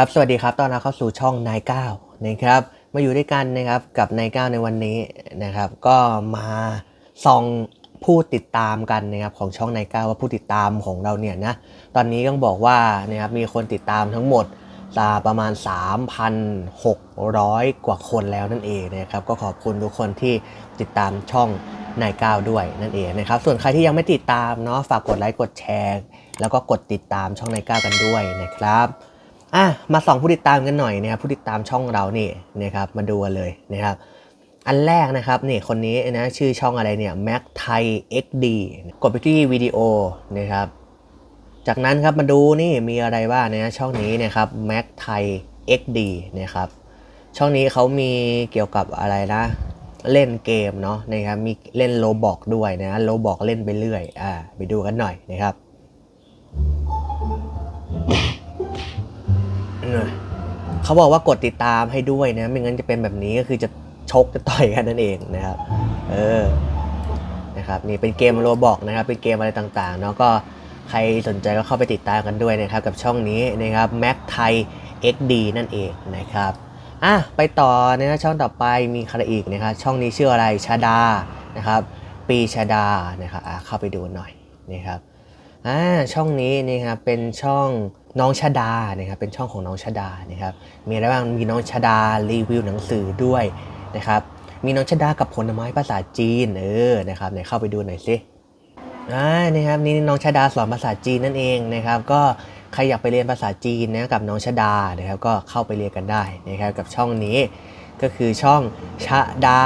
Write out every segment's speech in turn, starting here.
ครับสวัสดีครับตอนรับเข้าสู่ช่องนายเก้านะครับมาอยู่ด้วยกันนะครับกับนายเก้าในวันนี้นะครับ ก็มาส่องผู้ติดตามกันนะครับของช่องนายเก้าว่าผู้ติดตามของเราเนี่ยนะตอนนี้ต้องบอกว่านะครับมีคนติดตามทั้งหมดประมาณ 3,600 กว่าคนแล้วนั่นเองนะครับก็ขอบคุณทุกคนที่ติดตามช่องนายก้าด้วยนั่นเองนะครับส่วนใครที่ยังไม่ติดตามเนาะฝากกดไลค์กดแชร์ แล้วก็กดติดตามช่องนายก้ากันด้วยนะครับ อะมาส่องผู้ติดตามกันหน่อยนะครับผู้ติดตามช่องเรานี่นะครับมาดูกันเลยนะครับ อันแรกนะครับนี่คนนี้นะชื่อช่องอะไรเนี่ย Mac Thai XD กดไปที่วิดีโอนะครับ จากนั้นครับมาดูนี่มีอะไรบ้างนะช่องนี้นะครับ Mac Thai XD นะครับช่องนี้เขามีเกี่ยวกับอะไรนะเล่นเกมเนาะนะครับมีเล่นโลบอกด้วยนะโลบอกเล่นไปเรื่อยอ่าไปดูกันหน่อยนะครับ เขาบอกว่ากดติดตามให้ด้วยนะ ไม่งั้นจะเป็นแบบนี้ก็คือจะชกจะต่อยกันนั่นเองนะครับ เออ นะครับนี่เป็นเกมโรบอกนะครับ เป็นเกมอะไรต่างๆเนาะก็ใครสนใจก็เข้าไปติดตามกันด้วยนะครับ กับช่องนี้นะครับ Mac Thai XD นั่นเองนะครับอะไปต่อนะช่องต่อไปมีใครอีกนะครับช่องนี้ชื่ออะไรชาดานะครับ ปีชาดานะครับอะเข้าไปดูหน่อยนะครับ อ่าช่องนี้นะครับเป็นช่องน้องชาดานะครับเป็นช่องของน้องชาดานะครับมีอะไรบ้างมีน้องชาดารีวิวหนังสือด้วยนะครับมีน้องชาดากับผลไม้ภาษาจีนเออนะครับไหนเข้าไปดูหน่อยสิอ่านี่ครับนี่น้องชาดาสอนภาษาจีนนั่นเองนะครับก็ใครอยากไปเรียนภาษาจีนนะกับน้องชาดานะครับก็เข้าไปเรียนกันได้นะครับกับช่องนี้ก็คือช่องชาดา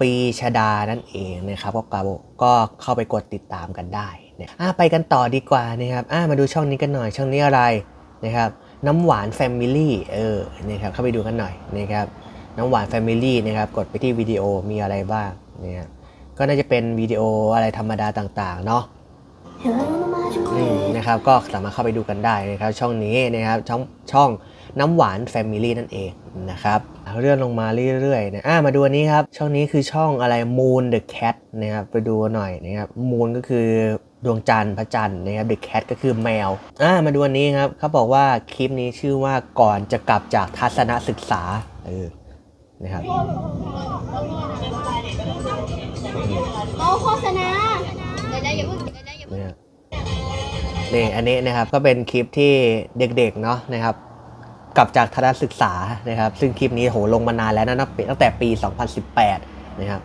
ปีชาดานั่นเองนะครับก็กาก็เข้าไปกดติดตามกันได้ นะอะไปกันต่อดีกว่านะครับอะมาดูช่องนี้กันหน่อย ช่องนี้อะไรนะครับน้ำหวาน Family เออนะครับเข้าไปดูกันหน่อยนะครับน้ำหวาน Family นะครับกดไปที่วิดีโอมีอะไรบ้างเนะครับก็น่าจะเป็นวิดีโออะไรธรรมดาต่างๆเนาะอืมนะครับก็สามารถเข้าไปดูกันได้นะครับช่องนี้นะครับช่องช่องน้ำหวาน Family นั่นเองนะครับเลื่อนลงมาเรื่อยๆนะอะมาดูอันนี้ครับช่องนี้คือช่องอะไร Moon the Cat นะครับไปดูหน่อยนะครับ Moon ก็คือ ดวงจันทร์พระจันทร์นะครับ The Cat ก็คือแมวอะมาดูอันนี้ครับเขาบอกว่าคลิปนี้ชื่อว่าก่อนจะกลับจากทัศนศึกษาเออนะครับโอ้โฆษณาเดี๋ยวๆอย่าเพิ่งเดี๋ยวๆอย่าเพิ่งนะครับนี่อันนี้นะครับก็เป็นคลิปที่เด็กๆเนาะนะครับกลับจากทัศนศึกษานะครับ ซึ่งคลิปนี้โหลงมานานแล้วนะตั้งแต่ปี 2018 นะครับ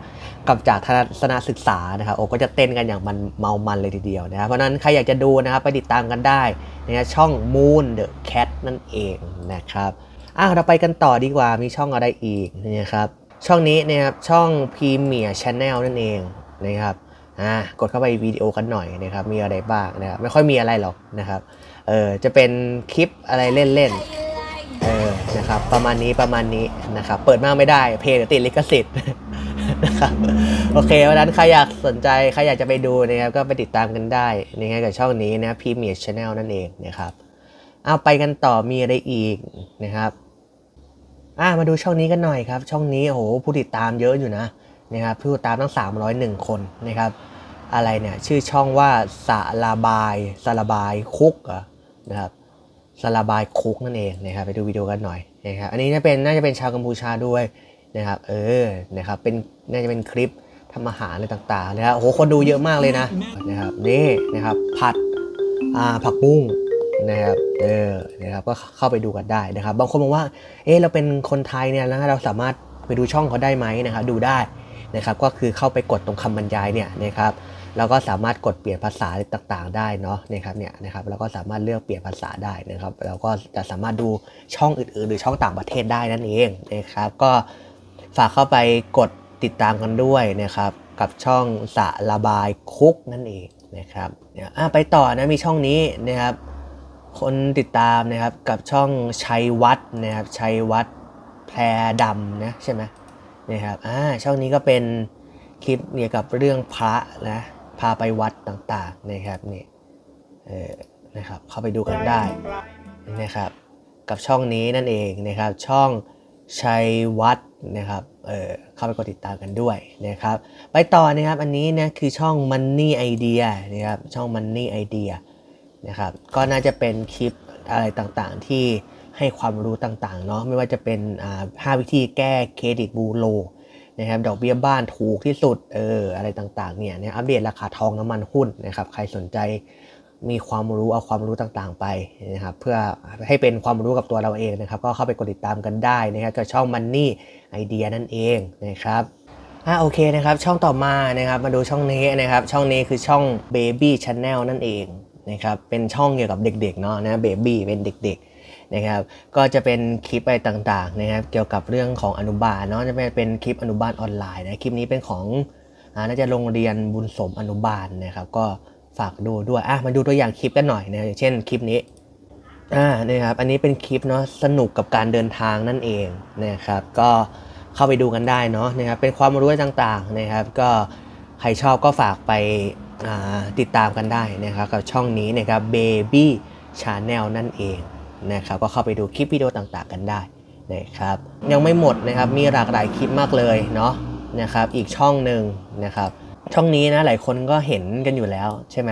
กับจากทัศนศึกษานะครับโอ้ก็จะเต้นกันอย่างมันเมามันเลยทีเดียวนะครับเพราะนั้นใครอยากจะดูนะครับไปติดตามกันได้นะช่อง Moon the Cat นั่นเองนะครับอะเราไปกันต่อดีกว่ามีช่องอะไรอีกนะครับช่องนี้นะครับช่อง Premier Channel นั่นเองนะครับอ่ากดเข้าไปวิดีโอกันหน่อยนะครับมีอะไรบ้างนะครับไม่ค่อยมีอะไรหรอกนะครับเออจะเป็นคลิปอะไรเล่นๆเออนะครับประมาณนี้ประมาณนี้นะครับเปิดมากไม่ได้เพลงติดลิขสิทธิ์ นะครับโอเคเพราะนั้นใครอยากสนใจใครอยากจะไปดูนะครับก็ไปติดตามกันได้นะครับกับช่องนี้นะพีเมียชแนลนั่นเองนะครับเอาไปกันต่อมีอะไรอีกนะครับอ่ามาดูช่องนี้กันหน่อยครับ ช่องนี้โอ้โหผู้ติดตามเยอะอยู่นะนะครับผู้ติดตามตั้ง 301 คนนะครับ อะไรเนี่ยชื่อช่องว่าสาลาบายสาลาบายคุกนะครับสาลาบายคุกนั่นเองนะครับไปดูวิดีโอกันหน่อยนะครับอันนี้น่าเป็นน่าจะเป็นชาวกัมพูชาด้วย นะครับ เออ นะครับ เป็น น่าจะเป็นคลิปทำอาหารอะไรต่างๆนะครับโอ้โห คนดูเยอะมากเลยนะ นะครับ นี่ นะครับ ผัด อ่า ผักบุ้งนะครับ เออ นะครับ ก็เข้าไปดูกันได้นะครับ บางคนบอกว่า เออเราเป็นคนไทยเนี่ยแล้วเราสามารถไปดูช่องเขาได้ไหมนะครับ ดูได้นะครับ ก็คือเข้าไปกดตรงคำบรรยายเนี่ยนะครับแล้วก็สามารถกดเปลี่ยนภาษาต่างๆ ได้เนาะนะครับเนี่ยนะครับเราก็สามารถเลือกเปลี่ยนภาษาได้นะครับแล้วก็จะสามารถดูช่องอื่นๆ หรือช่องต่างประเทศได้นั่นเองนะครับ ก็ ฝากเข้าไปกดติดตามกันด้วยนะครับ กับช่องสะระบายคุกนั่นเองนะครับเนี่ยอะไปต่อนะมีช่องนี้นะครับ คนติดตามนะครับกับช่องชัยวัฒนะครับชัยวัฒแพรดำนะใช่ไหมนะครับอ่าช่องนี้ก็เป็นคลิปเกี่ยวกับเรื่องพระนะพาไปวัดต่างๆนะครับนี่เออนะครับเข้าไปดูกันได้นะครับ กับช่องนี้นั่นเองนะครับช่อง ชัยวัฒน์นะครับเออเข้าไปกดติดตามกันด้วยนะครับ ไปต่อนะครับอันนี้นะคือช่อง Money Idea นะครับช่อง Money Idea นะครับก็น่าจะเป็นคลิปอะไรต่างๆที่ให้ความรู้ต่างๆเนาะไม่ว่าจะเป็นอ่าห้าวิธีแก้เครดิตบูโรนะครับดอกเบี้ยบ้านถูกที่สุดเอออะไรต่างๆเนี่ยนี่ยอัปเดตราคาทองน้ำมันหุ้นนะครับใครสนใจ มีความรู้เอาความรู้ต่างๆ ไปนะครับเพื่อให้เป็นความรู้กับตัวเราเองนะครับ ก็เข้าไปกดติดตามกันได้นะครับกับช่อง Money Idea นั่นเองนะครับอะโอเคนะครับช่องต่อมานะครับมาดูช่องนี้นะครับช่องนี้คือช่อง Baby Channel นั่นเองนะครับเป็นช่องเกี่ยวกับเด็กๆเนาะนะ Baby เป็นเด็กๆนะครับก็จะเป็นคลิปอะไรต่างๆนะครับเกี่ยวกับเรื่องของอนุบาลเนาะจะเป็นคลิปอนุบาลออนไลน์นะคลิปนี้เป็นของอาน่าจะโรงเรียนบุญสมอนุบาลนะครับก็ ฝากดูด้วยอะมาดูตัวอย่างคลิปกันหน่อยนะอย่างเช่นคลิปนี้อ่านะครับอันนี้เป็นคลิปเนาะสนุกกับการเดินทางนั่นเองนะครับ ก็เข้าไปดูกันได้เนาะนะครับเป็นความรู้ต่างๆนะครับ ก็ใครชอบก็ฝากไปติดตามกันได้นะครับกับช่องนี้นะครับ Baby Channel นั่นเองนะครับก็เข้าไปดูคลิปวิดีโอต่างๆกันได้นะครับยังไม่หมดนะครับมีหลากหลายคลิปมากเลยเนาะนะครับอีกช่องหนึ่งนะครับ ช่องนี้นะหลายคนก็เห็นกันอยู่แล้วใช่ไหม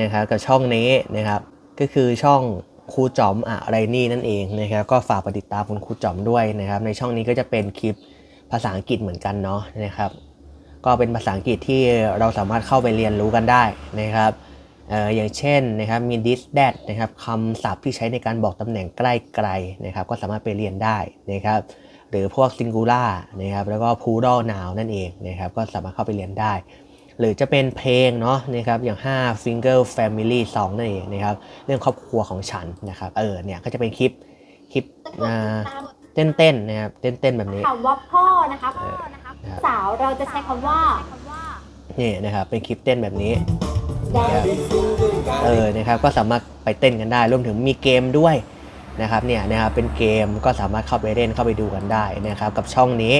นะครับกับช่องนี้นะครับ ก็คือช่องครูจอมอะไรนี่นั่นเองนะครับ ก็ฝากไปติดตามคุณครูจอมด้วยนะครับ ในช่องนี้ก็จะเป็นคลิปภาษาอังกฤษเหมือนกันเนาะนะครับ ก็เป็นภาษาอังกฤษที่เราสามารถเข้าไปเรียนรู้กันได้นะครับเอ่ออย่างเช่นนะครับมี this that นะครับคำศัพท์ที่ใช้ในการบอกตำแหน่งใกล้ไกลนะครับ ก็สามารถไปเรียนได้นะครับ หรือพวก singular นะครับแล้วก็ plural noun นั่นเองนะครับก็สามารถเข้าไปเรียนได้ หรือจะเป็นเพลงเนาะนะครับอย่าง5 finger family song นั่นเองนะครับเรื่องครอบครัวของฉันนะครับเออเนี่ยก็จะเป็นคลิปคลิปอ่าเต้นๆนะครับเต้นๆแบบนี้คำว่าพ่อนะครับเออนะครับสาวเราจะใช้คำว่านี่นะครับเป็นคลิปเต้นแบบนี้แดนเออนะครับก็สามารถไปเต้นกันได้รวมถึงมีเกมด้วย นะครับเนี่ยนะครับเป็นเกมก็สามารถเข้าไปเล่นเข้าไปดูกันได้นะครับกับช่องนี้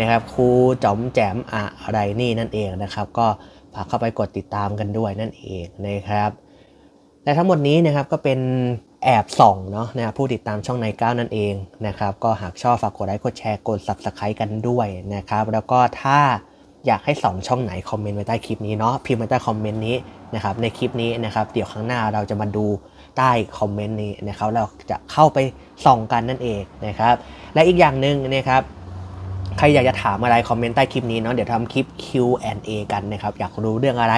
นะครับครูจอมแจมอะไรนี่นั่นเองนะครับ ก็ฝากเข้าไปกดติดตามกันด้วยนั่นเองนะครับและทั้งหมดนี้นะครับก็เป็นแอบส่องเนาะนะครับผู้ติดตามช่องในก้าวนั่นเองนะครับก็หากชอบฝากกดไลค์กดแชร์กด subscribe กันด้วยนะครับแล้วก็ถ้าอยากให้สองช่องไหนคอมเมนต์ไว้ใต้คลิปนี้เนาะพิมพ์ไว้ใต้คอมเมนต์นี้นะครับในคลิปนี้นะครับเดี๋ยวครั้งหน้าเราจะมาดู ใต้คอมเมนต์นี้นะครับเราจะเข้าไปส่องกันนั่นเองนะครับ และอีกอย่างหนึ่งนะครับใครอยากจะถามอะไรคอมเมนต์ใต้คลิปนี้เนาะเดี๋ยวทำคลิป Q&A กันนะครับ อยากรู้เรื่องอะไร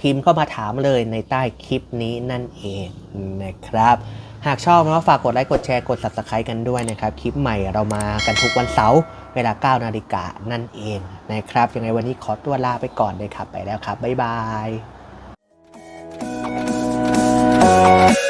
พิมพ์เข้ามาถามเลยในใต้คลิปนี้นั่นเองนะครับหากชอบนะฝากกดไลค์กดแชร์กด subscribe กันด้วยนะครับ คลิปใหม่เรามากันทุกวันเสาร์เวลา 9 นาฬิกานั่นเองนะครับ ยังไงวันนี้ขอตัวลาไปก่อนเลยครับ ไปแล้วครับ บ๊ายบาย